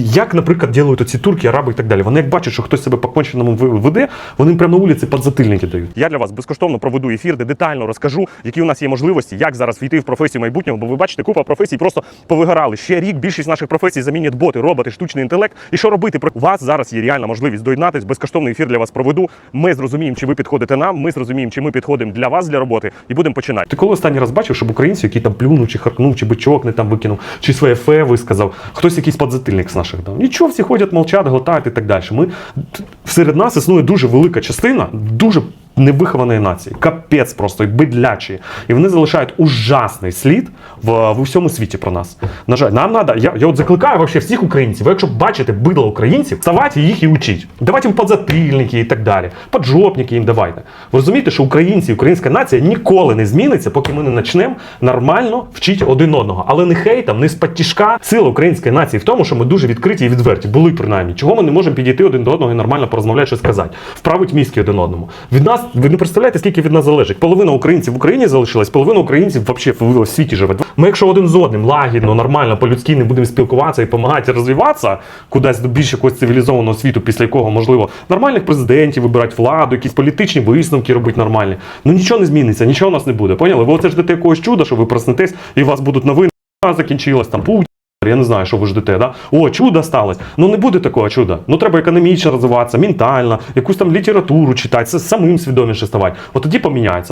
Як, наприклад, ділають ці турки, араби і так далі. Вони як бачать, що хтось себе по конченому веде, вони прямо на вулиці підзатильники дають. Я для вас безкоштовно проведу ефір, де детально розкажу, які у нас є можливості, як зараз війти в професію майбутнього. Бо ви бачите, купа професій просто повигорали. Ще рік більшість наших професій замінять боти, роботи, штучний інтелект. І що робити? У вас зараз є реальна можливість доєднатись. Безкоштовний ефір для вас проведу. Ми зрозуміємо, чи ви підходите нам. Ми зрозуміємо, чи ми підходимо для вас для роботи, і будемо починати. Ти коли останній раз бачив, щоб українці, які там плюнув, чи харкнув, чи бичок не там викинув, чи своє фе висказав, хтось якийсь подзатильник наших дав. Нічого, всі ходять, молчать, глотають і так далі. Ми серед нас існує дуже велика частина, дуже. Невихованої нації, капець просто і бидлячі. І вони залишають ужасний слід в, в усьому світі про нас. На жаль, нам треба. Я, я от закликаю вообще всіх українців. Якщо бачите бидло українців, вставайте їх і учіть. Давайте їм подзатильники і так далі. Поджопники їм давайте. Ви розумієте, що українці, українська нація ніколи не зміниться, поки ми не почнемо нормально вчити один одного. Але не хейтом, не тяжка. Сила української нації в тому, що ми дуже відкриті і відверті. Були принаймні. Чого ми не можемо підійти один до одного і нормально порозмовляти, що сказати. Вправить мізки один одному. Від нас ви не представляєте, скільки від нас залежить. Половина українців в Україні залишилась, половина українців взагалі в світі живе. Ми, якщо один з одним лагідно, нормально, по-людськи не будемо спілкуватися і допомагати розвиватися кудись до більш якогось цивілізованого світу, після якого можливо нормальних президентів вибирати владу, якісь політичні висновки робити нормальні. Ну нічого не зміниться, нічого у нас не буде. Поняли? Ви оце ждете якогось чуда, що ви проснетесь і у вас будуть новини. «А, Закінчилось там Путін. Я не знаю, що ви ждете, да? О, чудо сталося. Ну не буде такого чуда. Ну треба економічно розвиватися, ментально, якусь там літературу читати, самим свідоміше ставати. От тоді поміняється.